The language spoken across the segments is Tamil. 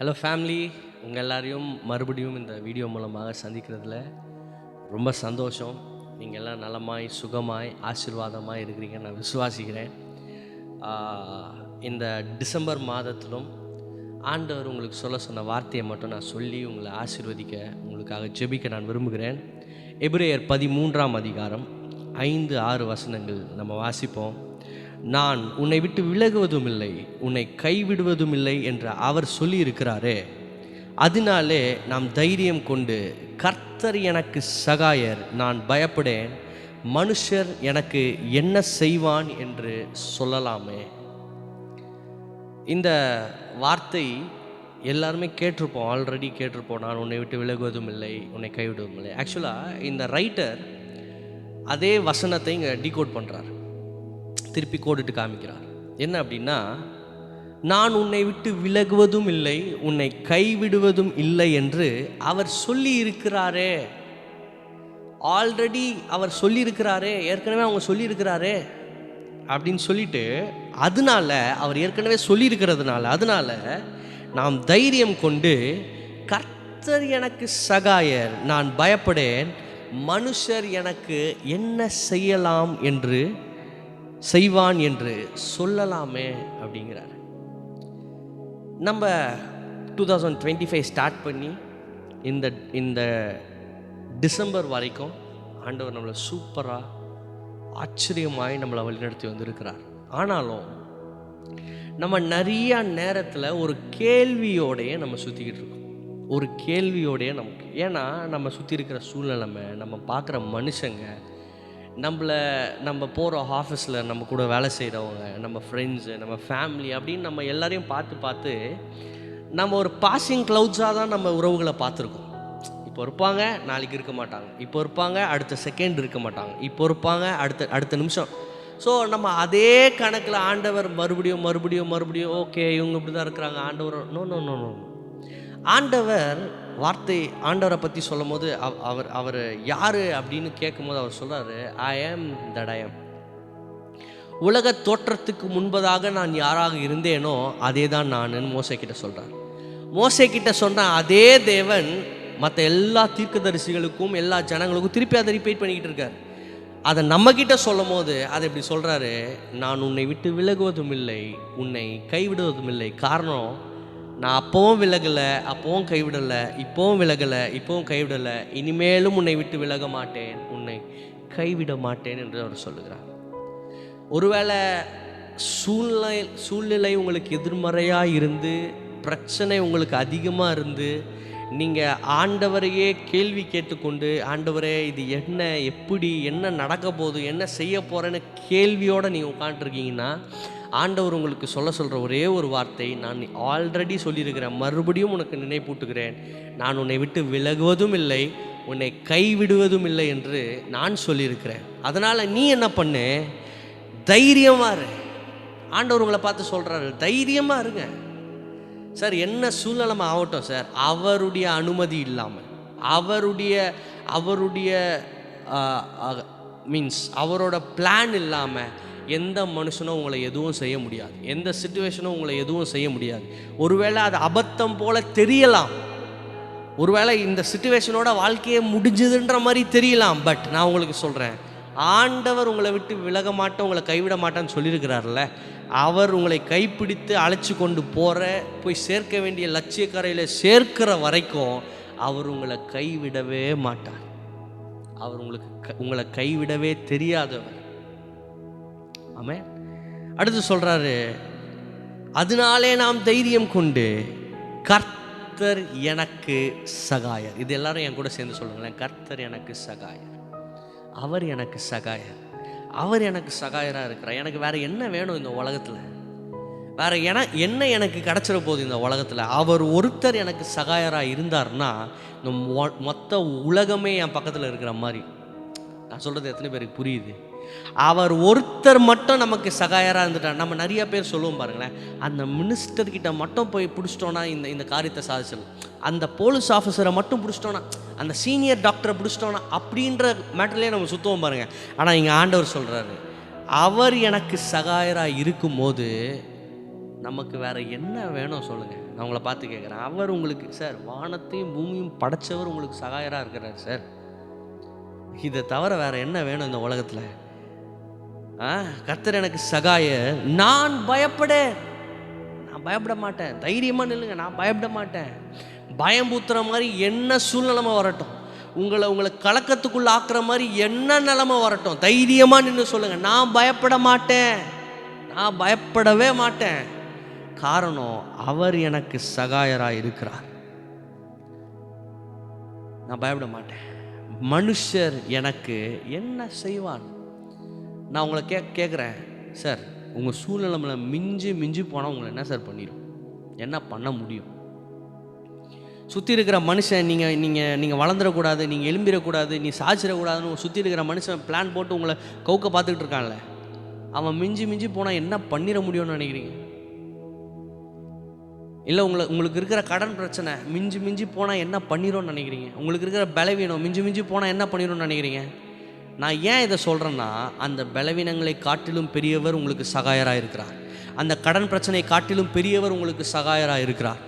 ஹலோ ஃபேமிலி உங்கள் எல்லாரையும் மறுபடியும் இந்த வீடியோ மூலமாக சந்திக்கிறதுல ரொம்ப சந்தோஷம். நீங்கள் எல்லாம் நலமாய் சுகமாய் ஆசீர்வாதமாக இருக்கிறீங்க நான் விசுவாசிக்கிறேன். இந்த டிசம்பர் மாதத்திலும் ஆண்டவர் உங்களுக்கு சொல்ல சொன்ன வார்த்தையை மட்டும் நான் சொல்லி உங்களை ஆசீர்வதிக்க உங்களுக்காக ஜெபிக்க நான் விரும்புகிறேன். எபிரேயர் பதிமூன்றாம் அதிகாரம் ஐந்து ஆறு வசனங்கள் நம்ம வாசிப்போம். நான் உன்னை விட்டு விலகுவதும் இல்லை உன்னை கைவிடுவதும் இல்லை என்று அவர் சொல்லியிருக்கிறாரே. அதனாலே நாம் தைரியம் கொண்டு கர்த்தர் எனக்கு சகாயர் நான் பயப்படேன் மனுஷர் எனக்கு என்ன செய்வான் என்று சொல்லலாமே. இந்த வார்த்தை எல்லாருமே கேட்டிருப்போம் ஆல்ரெடி கேட்டிருப்போம் நான் உன்னை விட்டு விலகுவதும் இல்லை உன்னை கைவிடுவதும் இல்லை ஆக்சுவலாக இந்த ரைட்டர் அதே வசனத்தை இங்கே டீகோட் பண்ணுறார் திருப்பி கோடிட்டு காமிக்கிறார். என்ன அப்படின்னா நான் உன்னை விட்டு விலகுவதும் இல்லை உன்னை கைவிடுவதும் இல்லை என்று அவர் சொல்லி இருக்கிறாரே ஆல்ரெடி அவர் சொல்லியிருக்கிறாரே ஏற்கனவே அவங்க சொல்லியிருக்கிறாரே அப்படின்னு சொல்லிட்டு அதனால அவர் ஏற்கனவே சொல்லியிருக்கிறதுனால அதனால நாம் தைரியம் கொண்டு கர்த்தர் எனக்கு சகாயர் நான் பயப்படேன் மனுஷர் எனக்கு என்ன செய்யலாம்? என்று செய்வான் என்று சொல்லலாமே அப்படிங்கிறார். நம்ம two thousand twenty five start பண்ணி இந்த இந்த டிசம்பர் வரைக்கும் ஆண்டவர் நம்மளை சூப்பராக ஆச்சரியமாய் நம்மளை வழிநடத்தி வந்திருக்கிறார். ஆனாலும் நம்ம நிறைய நேரத்தில் ஒரு கேள்வியோடையே நம்ம சுற்றிக்கிட்டு இருக்கோம். ஒரு கேள்வியோடையே நமக்கு. ஏன்னா நம்ம சுற்றி இருக்கிற சூழ்நிலைமை நம்ம பார்க்குற மனுஷங்க நம்மளை நம்ம போகிற ஆஃபீஸில் நம்ம கூட வேலை செய்கிறவங்க நம்ம ஃப்ரெண்ட்ஸு நம்ம ஃபேமிலி அப்படின்னு நம்ம எல்லாரையும் பார்த்து பார்த்து நம்ம ஒரு பாசிங் க்ளவுட்ஸாக தான் நம்ம உறவுகளை பார்த்துருக்கோம். இப்போ இருப்பாங்க நாளைக்கு இருக்க மாட்டாங்க. இப்போ இருப்பாங்க அடுத்த செகண்ட் இருக்க மாட்டாங்க. இப்போ இருப்பாங்க அடுத்த அடுத்த நிமிஷம். ஸோ நம்ம அதே கணக்கில் ஆண்டவர் மறுபடியும் மறுபடியும் மறுபடியும் ஓகே இவங்க இப்படி தான் இருக்கிறாங்க ஆண்டவர் நோ நோ நோ நோ ஆண்டவர் வார்த்தை ஆண்டவரை பற்றி சொல்லும் போது அவர் அவர் யார் அப்படின்னு கேட்கும்போது அவர் சொல்கிறாரு ஐ ஆம் தட் ஐ ஆம் உலக தோற்றத்துக்கு முன்பதாக நான் யாராக இருந்தேனோ அதே தான் நான் மோசை சொல்கிறார் மோசைக்கிட்ட கிட்ட சொன்ன அதே தேவன் மற்ற எல்லா தீர்க்கதரிசிகளுக்கும் எல்லா ஜனங்களுக்கும் திருப்பி அதை ரிப்பீட் பண்ணிக்கிட்டு இருக்கார். அதை நம்மக்கிட்ட சொல்லும் போது அதை இப்படி சொல்கிறாரு நான் உன்னை விட்டு விலகுவதும் இல்லை உன்னை கைவிடுவதும் இல்லை காரணம் நான் அப்பவும் விலகலை அப்பவும் கைவிடலை இப்போவும் விலகலை இப்போவும் கைவிடலை. இனிமேலும் உன்னை விட்டு விலக மாட்டேன் உன்னை கைவிட மாட்டேன் என்று அவர் சொல்லுகிறார். ஒருவேளை சூழ்நிலை சூழ்நிலை உங்களுக்கு எதிர்மறையாக இருந்து பிரச்சனை உங்களுக்கு அதிகமாக இருந்து நீங்கள் ஆண்டவரையே கேள்வி கேட்டுக்கொண்டு ஆண்டவரே இது என்ன எப்படி என்ன நடக்க போகுது என்ன செய்ய போகிறேன்னு கேள்வியோடு நீங்கள் உட்காந்துருக்கீங்கன்னா ஆண்டவர் உங்களுக்கு சொல்ல சொல்கிற ஒரே ஒரு வார்த்தை நான் ஆல்ரெடி சொல்லியிருக்கிறேன் மறுபடியும் உனக்கு நினைப்பூட்டுகிறேன். நான் உன்னை விட்டு விலகுவதும் இல்லை உன்னை கைவிடுவதும் இல்லை என்று நான் சொல்லியிருக்கிறேன். அதனால் நீ என்ன பண்ணு? தைரியமாக இரு. ஆண்டவர் உங்களை பார்த்து சொல்கிறாரு தைரியமாக இருங்க. சார் என்ன சூழ்நிலைமை ஆகட்டும் சார். அவருடைய அனுமதி இல்லாமல் அவருடைய அவருடைய மீன்ஸ் அவரோட பிளான் இல்லாமல் எந்த மனுஷனும் உங்களை எதுவும் செய்ய முடியாது. எந்த சுச்சுவேஷனும் உங்களை எதுவும் செய்ய முடியாது. ஒருவேளை அது அபத்தம் போல தெரியலாம். ஒருவேளை இந்த சுச்சுவேஷனோட வாழ்க்கையே முடிஞ்சதுன்ற மாதிரி தெரியலாம். பட் நான் உங்களுக்கு சொல்கிறேன் ஆண்டவர் உங்களை விட்டு விலக மாட்டேன் உங்களை கைவிட மாட்டேன்னு சொல்லியிருக்கிறார்ல அவர் உங்களை கைப்பிடித்து அழைச்சி கொண்டு போகிற போய் சேர்க்க வேண்டிய லட்சியக்கரையில் சேர்க்கிற வரைக்கும் அவர் உங்களை கைவிடவே மாட்டார். அவர் உங்களுக்கு க- உங்களை கைவிடவே தெரியாதவர். ஆமே அடுத்து சொல்கிறாரு அதனாலே நாம் தைரியம் கொண்டு கர்த்தர் எனக்கு சகாயர். இது எல்லாரும் என் கூட சேர்ந்து சொல்லுங்களேன் கர்த்தர் எனக்கு சகாயர். அவர் எனக்கு சகாயர். அவர் எனக்கு சகாயராக இருக்கிறார். எனக்கு வேறு என்ன வேணும் இந்த உலகத்தில்? வேற என என்ன எனக்கு கிடச்சிட போகுது இந்த உலகத்தில்? அவர் ஒருத்தர் எனக்கு சகாயராக இருந்தார்னா இந்த மொ- மொத்த உலகமே என் பக்கத்தில் இருக்கிற மாதிரி. நான் சொல்கிறது எத்தனை பேருக்கு புரியுது? அவர் ஒருத்தர் மட்டும் நமக்கு சகாயராக இருந்துட்டார். நம்ம நிறைய பேர் சொல்லுவோம் பாருங்களேன் அந்த மினிஸ்டர்கிட்ட மட்டும் போய் பிடிச்சிட்டோன்னா இந்த இந்த காரியத்தை சாதிச்சிடலாம் அந்த போலீஸ் ஆஃபீஸரை மட்டும் பிடிச்சிட்டோன்னா அந்த சீனியர் டாக்டரை பிடிச்சிட்டோன்னா அப்படின்ற மேட்டர்லேயே நம்ம சுற்றுவோம் பாருங்கள் ஆனால் இங்கே ஆண்டவர் சொல்கிறாரு அவர் எனக்கு சகாயராக இருக்கும்போது நமக்கு வேறு என்ன வேணும் சொல்லுங்கள் நான் உங்களை பார்த்து கேட்குறேன் அவர் உங்களுக்கு சார் வானத்தையும் பூமியும் படைச்சவர் உங்களுக்கு சகாயராக இருக்கிறார் சார். இதை தவிர வேறு என்ன வேணும் இந்த உலகத்தில்? ஆ எனக்கு சகாய நான் பயப்படேன் நான் பயப்பட மாட்டேன். தைரியமாக நில்லுங்க நான் பயப்பட மாட்டேன். பயம் பூத்துற மாதிரி என்ன சூழ்நிலைமை வரட்டும். உங்களை உங்களை கலக்கத்துக்குள்ள ஆக்குற மாதிரி என்ன நிலமை வரட்டும். தைரியமாக நின்று சொல்லுங்கள் நான் பயப்பட மாட்டேன். நான் பயப்படவே மாட்டேன். காரணம் அவர் எனக்கு சகாயராக இருக்கிறார். நான் பயப்பட மாட்டேன். மனுஷர் எனக்கு என்ன செய்வான் நான் உங்களை கே கேட்குறேன் சார் உங்கள் சூழ்நிலைமையில மிஞ்சி மிஞ்சி போனால் உங்களை என்ன சார் பண்ணிடும் என்ன பண்ண முடியும்? சுற்றி இருக்கிற மனுஷன் நீங்கள் நீங்கள் நீங்கள் வளர்ந்துடக்கூடாது நீங்கள் எலும்பிடக்கூடாது நீ சாச்சிடக்கூடாதுன்னு சுற்றி இருக்கிற மனுஷன் பிளான் போட்டு உங்களை கவுக்க பார்த்துக்கிட்டு இருக்கான்ல. அவன் மிஞ்சி மிஞ்சி போனால் என்ன பண்ணிட முடியும்னு நினைக்கிறீங்க? இல்லை உங்களை உங்களுக்கு இருக்கிற கடன் பிரச்சனை மிஞ்சி மிஞ்சி போனால் என்ன பண்ணிடும்னு நினைக்கிறீங்க? உங்களுக்கு இருக்கிற பலவீனம் மிஞ்சி மிஞ்சி போனால் என்ன பண்ணிடும்னு நினைக்கிறீங்க? நான் ஏன் இதை சொல்கிறேன்னா அந்த பலவீனங்களை காட்டிலும் பெரியவர் உங்களுக்கு சகாயராக இருக்கிறார் அந்த கடன் பிரச்சனை காட்டிலும் பெரியவர் உங்களுக்கு சகாயராக இருக்கிறார்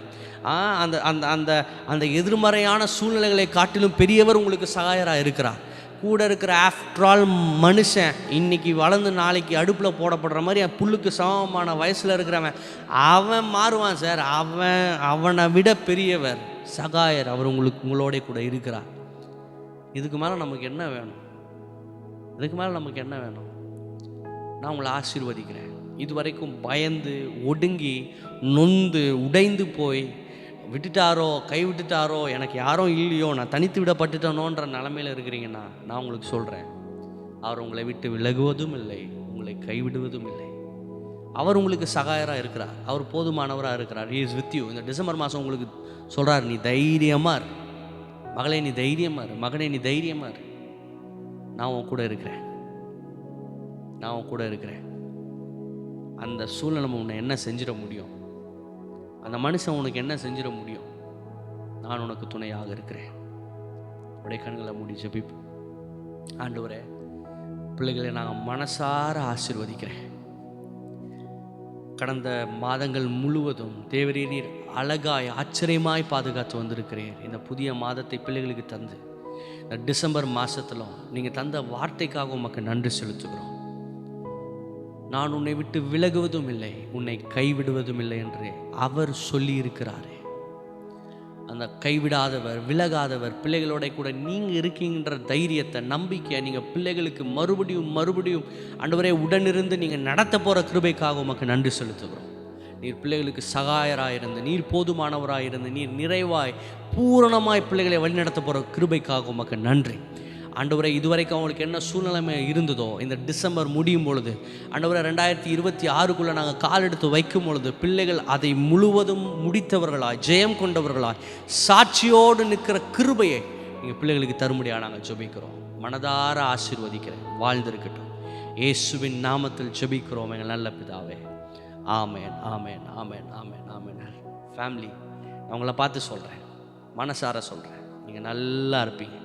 அந்த அந்த அந்த அந்த எதிர்மறையான சூழ்நிலைகளை காட்டிலும் பெரியவர் உங்களுக்கு சகாயராக இருக்கிறார் கூட இருக்கிற ஆஃப்டர் ஆல் மனுஷன் இன்னைக்கு வளர்ந்து நாளைக்கு அடுப்பில் போடப்படுற மாதிரி என் புல்லுக்கு சமமான வயசில் இருக்கிறவன் அவன் மாறுவான் சார். அவன் அவனை விட பெரியவர் சகாயர். அவர் உங்களுக்கு உங்களோட கூட இருக்கிறார். இதுக்கு மேலே நமக்கு என்ன வேணும்? இதுக்கு மேலே நமக்கு என்ன வேணும்? நான் உங்களை ஆசீர்வதிக்கிறேன். இதுவரைக்கும் பயந்து ஒடுங்கி நொந்து உடைந்து போய் விட்டுட்டாரோ கை விட்டுட்டாரோ எனக்கு யாரும் இல்லையோ நான் தனித்து விடப்பட்டுட்டனோன்ற நிலமையில இருக்கிறீங்கன்னா நான் உங்களுக்கு சொல்கிறேன் அவர் உங்களை விட்டு விலகுவதும் இல்லை உங்களை கைவிடுவதும் இல்லை. அவர் உங்களுக்கு சகாயராக இருக்கிறார். அவர் போதுமானவராக இருக்கிறார். இஸ் வித் யூ இந்த டிசம்பர் மாதம் உங்களுக்கு சொல்கிறார் நீ தைரியமாக இரு. மகளே நீ தைரியமாக இரு. மகனே நீ தைரியமாக இரு. நான் உன் கூட இருக்கிறேன். நான் உன் கூட இருக்கிறேன். அந்த சூழ்நிலை உன்னை என்ன செஞ்சிட முடியும்? அந்த மனுஷன் உனக்கு என்ன செஞ்சிட முடியும்? நான் உனக்கு துணையாக இருக்கிறேன். உடைய கண்களை மூடி ஜெபிப்போம். ஆண்டவரே பிள்ளைகளை நான் மனசார ஆசிர்வதிக்கிறேன். கடந்த மாதங்கள் முழுவதும் தேவரீர் அழகாய் ஆச்சரியமாய் பாதுகாத்து வந்திருக்கிறேன் இந்த புதிய மாதத்தை பிள்ளைகளுக்கு தந்து இந்த டிசம்பர் மாதத்தில் நீங்கள் தந்த வார்த்தைக்காக உமக்கு நன்றி செலுத்துகிறோம். நான் உன்னை விட்டு விலகுவதும் இல்லை உன்னை கைவிடுவதும் இல்லை என்று அவர் சொல்லியிருக்கிறாரே. அந்த கைவிடாதவர் விலகாதவர் பிள்ளைகளோட கூட நீங்கள் இருக்கீங்கன்ற தைரியத்தை நம்பிக்கையை நீங்கள் பிள்ளைகளுக்கு மறுபடியும் மறுபடியும் அன்றுவரே உடனிருந்து நீங்கள் நடத்த போகிற கிருபைக்காக உமக்கு நன்றி செலுத்துகிறோம். நீர் பிள்ளைகளுக்கு சகாயராக இருந்து நீர் போதுமானவராக இருந்து நீர் நிறைவாய் பூரணமாய் பிள்ளைகளை வழிநடத்த போகிற கிருபைக்காக உமக்கு நன்றி. ஆண்டவரை இதுவரைக்கும் அவங்களுக்கு என்ன சூழ்நிலைமை இருந்ததோ இந்த டிசம்பர் முடியும் பொழுது ஆண்டவரை ரெண்டாயிரத்தி இருபத்தி ஆறுக்குள்ளே நாங்கள் கால் எடுத்து வைக்கும் பொழுது பிள்ளைகள் அதை முழுவதும் முடித்தவர்களாய் ஜெயம் கொண்டவர்களாய் சாட்சியோடு நிற்கிற கிருபையை எங்கள் பிள்ளைகளுக்கு தரும்படியாக நாங்கள் ஜெபிக்கிறோம். மனதார ஆசீர்வதிக்கிறேன். வாழ்ந்திருக்கட்டும். இயேசுவின் நாமத்தில் ஜெபிக்கிறோம். எங்கள் நல்ல பிதாவே. ஆமேன் ஆமேன் ஆமேன் ஆமேன் ஆமேன். ஃபேமிலி நான் உங்களை பார்த்து சொல்கிறேன் மனசார சொல்கிறேன் நீங்கள் நல்லா இருப்பீங்க.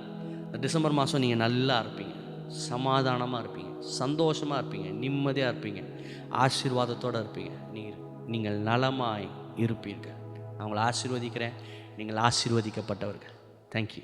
இந்த டிசம்பர் மாதம் நீங்கள் நல்லா இருப்பீங்க. சமாதானமாக இருப்பீங்க. சந்தோஷமாக இருப்பீங்க. நிம்மதியாக இருப்பீங்க. ஆசீர்வாதத்தோடு இருப்பீங்க. நீங்கள் நீங்கள் நலமாய் இருப்பீர்கள். நான் உங்களை ஆசீர்வதிக்கிறேன். நீங்கள் ஆசீர்வதிக்கப்பட்டவர்கள். தேங்க்யூ